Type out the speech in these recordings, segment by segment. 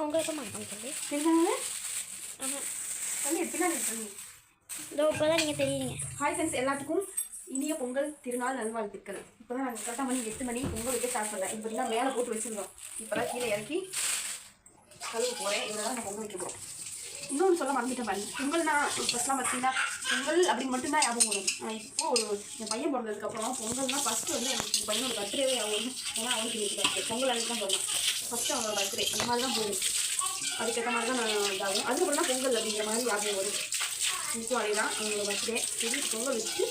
உங்களுக்கு மாட்டோம் சொல்லி. இதோ இப்போ தான் நீங்கள் தெரியுங்க ஹாய் ஃப்ரெண்ட்ஸ் எல்லாத்துக்கும் இனிய பொங்கல் திருநாள் நல்வாழ்த்துக்கள். இப்போ தான் நாங்கள் கரெக்டாக மணி எட்டு மணி பொங்கல் வைக்க ஸ்டார்ட் பண்ணேன் இப்போ பார்த்தீங்கன்னா மேலே போட்டு வச்சுருந்தோம். இப்போ தான் கீழே இறக்கி கழுவு போகிறேன் இதில் தான் நான் பொங்கல் வைக்க போகிறோம் இன்னொன்று சொல்ல மறந்துட்டேன் பாருங்க. பொங்கல்னா ஃபஸ்ட்லாம் பார்த்தீங்கன்னா பொங்கல் அப்படின்னு மட்டும்தான் ஞாபகம் வரும். ஆனால் இப்போ ஒரு என் பையன் பிறந்ததுக்கப்புறம் பொங்கல்னா ஃபஸ்ட்டு வந்து எனக்கு என் பையனோட பர்த்டேவே ஆகும் ஏன்னா அவனுக்கு பொங்கல் அன்னைக்கு தான் சொல்லலாம் ஃபஸ்ட்டு அவனோட பர்த்டே அந்த மாதிரி தான் போகும். அதுக்கேற்ற மாதிரி தான் நான் இதாகும். அதுக்கப்புறம் தான் பொங்கல் அப்படிங்கிற மாதிரி ஞாபகம் வரும் அதே தான் அவங்களோட பர்த்டே. சரி பொங்கல் வச்சு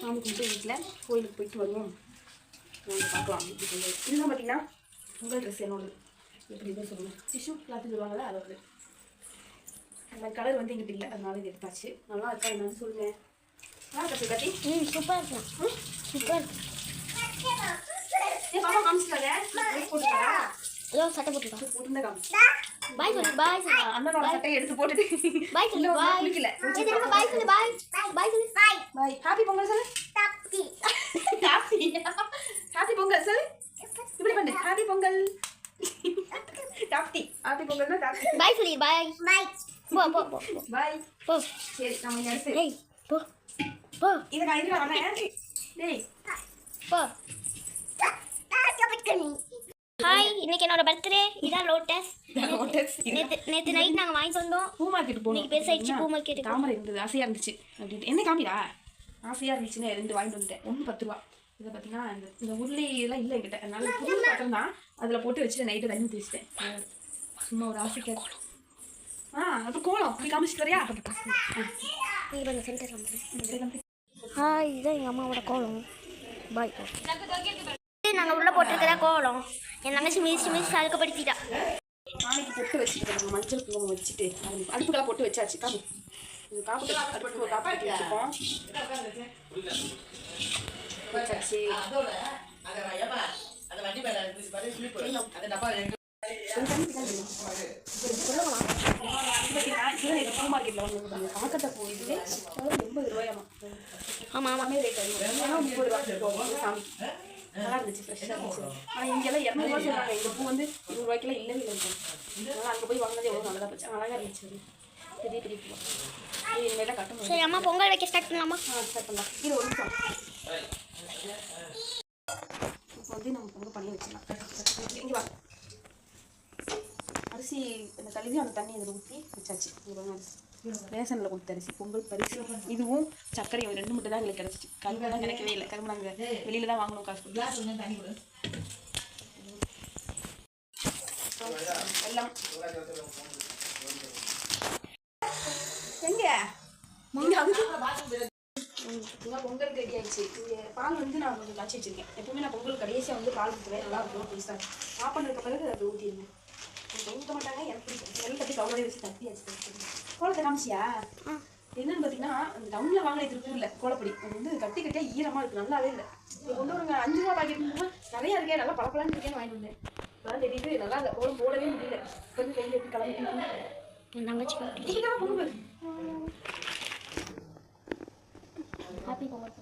சாமி கும்பிட்டு வீட்டில் கோயிலுக்கு போயிட்டு வருவோம். நாங்கள் பார்க்கலாம் எப்படி பொங்கல் இதுதான் பார்த்தீங்கன்னா பொங்கல் ட்ரெஸ் என்னோட எப்படி தான் சொல்லணும் டிஷ்யூ கிளாத்து சொல்லுவாங்கல்ல அது வந்து அந்த கலர் வந்து எங்கிட்ட இல்லை. அதனால இது எடுத்தாச்சு. நல்லா இருக்கா என்னன்னு சொல்லுங்க. நல்லா இருக்கா கட்டி ம் சூப்பராக இருக்கும் சூப்பராக இருக்கும் ஏ பாப்பா காமிச்சிட்டாங்க. போட்டுக்கா ஏதோ சட்டை போட்டுருந்தா காமிச்சு பாய் சொல்லு பாய் சொல்லு அண்ணனோட சட்டையை எடுத்து போட்டுட்டு பாய் சொல்லு பாய் குளிக்கல பாய் சொல்லு பாய் பாய் சொல்லு பாய் பாய் ஹாப்பி பொங்கல் சொல்லு ஹாப்பி ஹாப்பி பொங்கல் சொல்லு இப்படி பண்ணு ஹாப்பி பொங்கல் டாப்டி ஹாப்பி பொங்கல்னா டாப்டி பாய் சொல்லி பாய் பாய் போ போ போ. பாய் போ சரி நம்ம அடுத்து ஏய் போ போ இதை நான் இதுல வரேன் டேய் போ ஹாய் இன்னைக்கு என்னோட பர்த்டே இதான் லோட்டஸ் லோட்டஸ் நேத்து நேத்து நைட் நாங்கள் வாங்கிட்டு வந்தோம். பூ மார்க்கெட் போனோம். இன்னைக்கு பெருசாயிடுச்சு பூ க்கு. தாமரை இருந்தது. ஆசையா இருந்துச்சு. அப்படின்ட்டு. என்ன காமிடா? ஆசையா இருந்துச்சுன்னு ரெண்டு வாங்கிட்டு வந்துட்டேன். ஒன்று பத்து ரூபா. இதை பார்த்தீங்கன்னா இந்த இந்த உருளி எல்லாம் இல்லை என்கிட்ட. அதனால புது பாத்திரம் தான் அதில் போட்டு வச்சுட்டு நைட்டு தண்ணி ஊற்றி சும்மா ஒரு ஆசைக்கா ஆ அப்போ கோலம். அப்படி காமிச்சிட்டு வரியா? சென்டர். ஹாய் இதுதான் எங்கள் அம்மாவோட கோலம். பாய் நாங்கள் உள்ளே போட்டிருக்கதா கோலம் என் தங்கச்சி மிதிச்சு மிதிச்சு அழுக்கப்படுத்திட்டா நாளைக்கு பொட்டு வச்சுட்டு மஞ்சள் குங்குமம் வச்சுட்டு அடுப்புக்கெல்லாம் போட்டு வச்சாச்சு காமி இது காப்பிட்டு அடுப்பு வச்சுருக்கோம் வச்சாச்சு எண்பது ரூபாயாமா ஆமாம் ஆமாம் ரேட் அதிகம் முப்பது ரூபா சாமி நல்லா இருந்துச்சு ஃப்ரெஷ்ஷாக இருந்துச்சு. ஆனால் இங்கெல்லாம் இரநூறுவா சொல்கிறாங்க இந்த பூ வந்து இல்லவே இல்லை. அதனால் அங்கே போய் வாங்கினது எவ்வளோ நல்லதாக போச்சு. அழகாக இருந்துச்சு அது. பெரிய பெரிய பூ இது இனிமேல் தான் கட்டணும். சரி அம்மா பொங்கல் வைக்க ஸ்டார்ட் பண்ணலாமா? ஆ ஸ்டார்ட் பண்ணலாம். இது ஒரு நிமிஷம். இப்போ வந்து நம்ம பொங்கல் பண்ணி வச்சிடலாம். இங்கே வா. அரிசி இந்த கழுவி அந்த தண்ணி இதில் ஊற்றி வச்சாச்சு. இங்க அரிசி ரேஷனில் கொடுத்த அரிசி பொங்கல் பரிசு. இதுவும் சர்க்கரையும் ரெண்டு மட்டும் தான் எங்களுக்கு கிடச்சிச்சு. கரும்பு தான் கிடைக்கவே இல்லை. கரும்பு நாங்கள் வெளியில தான் வாங்கணும் காசு கொடுத்து. வெல்லம். எங்க? இங்க வந்து இங்க பொங்கல் ரெடி ஆயிடுச்சு. பால் வந்து நான் கொஞ்சம் காய்ச்சி வச்சிருக்கேன். எப்பவுமே நான் பொங்கல் கடைசியாக வந்து பால் ஊற்றுவேன் நல்லா இருக்கும் டேஸ்ட்டாக ஆஃப் பண்ணதுக்கு பிறகு அதை ஊற்றிடுவேன் ஊற்ற மாட்டாங்க எனக்கு பிடிக்கும். எல்லாம் கட்டி கவலையே வச்சு தட்டி வச்சு கோலத்தை காமிச்சியா? என்னன்னு பார்த்தீங்கன்னா அந்த டவுனில் வாங்கின திருப்பூரில் கோலப்பொடி. அது வந்து கட்டி கட்டியாக ஈரமாக இருக்குது நல்லாவே இல்லை. கொண்டு வருங்க அஞ்சு ரூபா பாக்கெட் நிறையா இருக்கே நல்லா பழப்பலான்னு இருக்கேன்னு வாங்கிட்டு வந்தேன். அதான் தெரியுது நல்லா இல்லை கோலம் போடவே முடியல. கொஞ்சம் கையில் எப்படி கிளம்பி தங்கச்சி இதுதான் பொங்கல் ஹாப்பி பொங்கல்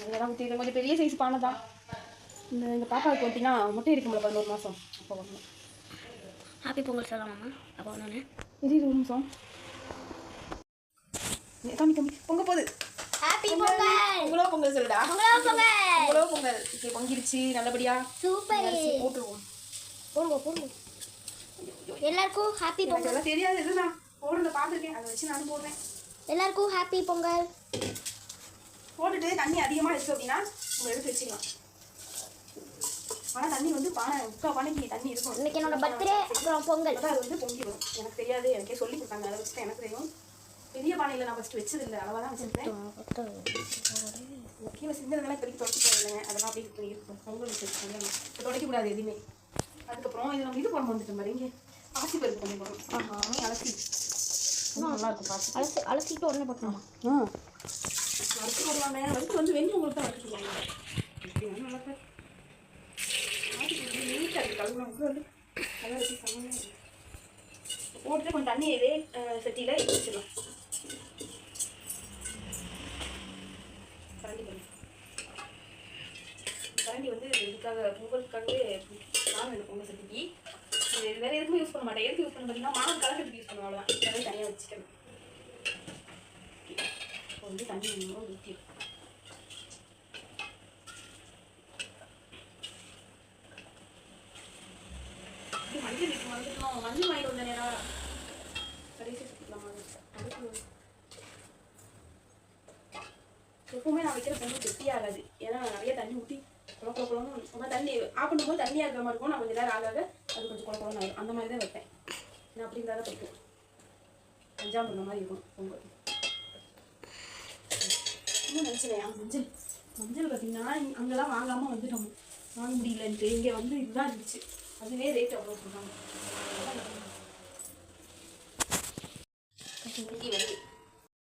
இதெல்லாம் ஊற்றிருக்கேன் கொஞ்சம் பெரிய சைஸ் பானை தான். இந்த எங்கள் பாப்பாவுக்கு பார்த்தீங்கன்னா முட்டை இருக்கும்ல பதினோரு மாதம் அப்போ வரணும் ஹாப்பி பொங்கல் சொல்லலாமா அப்போ ஒன்று இது ஒரு நிமிஷம் ஏ, காமி காமி பொங்க போகுது ஹாப்பி பொங்கல் பொங்கலோ பொங்கல் சொல்லுடா பொங்கல் பொங்கல் பொங்கலோ பொங்கல் இப்போ பொங்கிருச்சு நல்லபடியா சூப்பர் போட்டுருவோம் போடுங்க போடுங்க எல்லாருக்கும் ஹாப்பி பொங்கல் தெரியாது இது நான் போடுறத பார்த்துருக்கேன் அதை வச்சு நானும் போடுறேன் எல்லாருக்கும் ஹாப்பி பொங்கல் போட்டுட்டு தண்ணி அதிகமாக வச்சு அப்படின்னா நம்ம எடுத்து வச்சுக்கலாம் ஆனால் தண்ணி வந்து பானை முக்கால் பானைக்கு தண்ணி இருக்கும். இன்னைக்கு என்னோட பர்த்டே அப்புறம் பொங்கல். அது வந்து பொங்கி வரும். எனக்கு தெரியாது எனக்கே சொல்லி கொடுத்தாங்க. அதை வச்சுட்டு எனக்கு தெரியும். பெரிய பானையில் நான் ஃபஸ்ட்டு வச்சது இல்லை அளவாக தான் வச்சுருப்பேன் கீழே சிந்தனங்கள்லாம் இப்போதைக்கு தொடச்சி போடலைங்க அதெல்லாம் அப்படியே இப்போ இருக்கும். பொங்கல் வச்சு இப்போ துடைக்கக்கூடாது எதுவுமே. அதுக்கப்புறம் இது நம்ம இது போட வந்துட்டோம் பாரு. இங்கே பாசி பருப்பு கொஞ்சம் போடணும் ஆமாம் அலசி. நல்லா இருக்கும் பாசி அலசி அலசிட்டு உடனே போட்டோமா ஆ. வறுத்து போடுவாங்க. வறுத்து வந்து வெண்ணி உங்களுக்கு தான் வறுத்து நல்லா இருக்கு. பாசி பருப்பு நீட்டாக இருக்குது கழுவுனா வந்து நல்லா இருக்கு சமையல் போட்டுட்டு கொஞ்சம் தண்ணி இதே சட்டியில் வச்சிடலாம் கரண்டி பண்ணி கரண்டி வந்து இதுக்காக பொங்கலுக்காகவே நான் இந்த பொங்கல் செட்டிக்கு இது வேறு வேற யூஸ் பண்ண மாட்டேன் எதுக்கு யூஸ் பண்ண பார்த்தீங்கன்னா மாவு கலக்கிறதுக்கு யூஸ் பண்ணுவாங்க அவ்வளோதான் தனியாக வச்சுக்கணும் இப்போ வந்து தண்ணி வேணும் ஊற்றி இது மஞ்சள் மஞ்சள் வாங்கிட்டு வந்த நேரம். கடைசி சுத்தலாமா அதுக்கு எப்பவுமே நான் வைக்கிற பொங்கல் கெட்டியாகாது ஏன்னா நிறைய தண்ணி ஊற்றி குழப்ப குள ரொம்ப தண்ணி ஆஃப் பண்ணும்போது தண்ணியாக இருக்கிற மாதிரி இருக்கும். நான் கொஞ்சம் நேரம் ஆக அது கொஞ்சம் குள ஆகும் அந்த மாதிரி தான் வைப்பேன். நான் அப்படிங்கிறத பிடிக்கும். அஞ்சாம் பண்ண மாதிரி இருக்கும் பொங்கல். இன்னும் நினச்சிலையா மஞ்சள். மஞ்சள் பார்த்தீங்கன்னா அங்கெல்லாம் வாங்காமல் வந்துட்டோம். வாங்க முடியலன்ட்டு. இங்கே வந்து இதுதான் இருந்துச்சு. அதுவே ரேட் அவ்வளோ சொன்னாங்க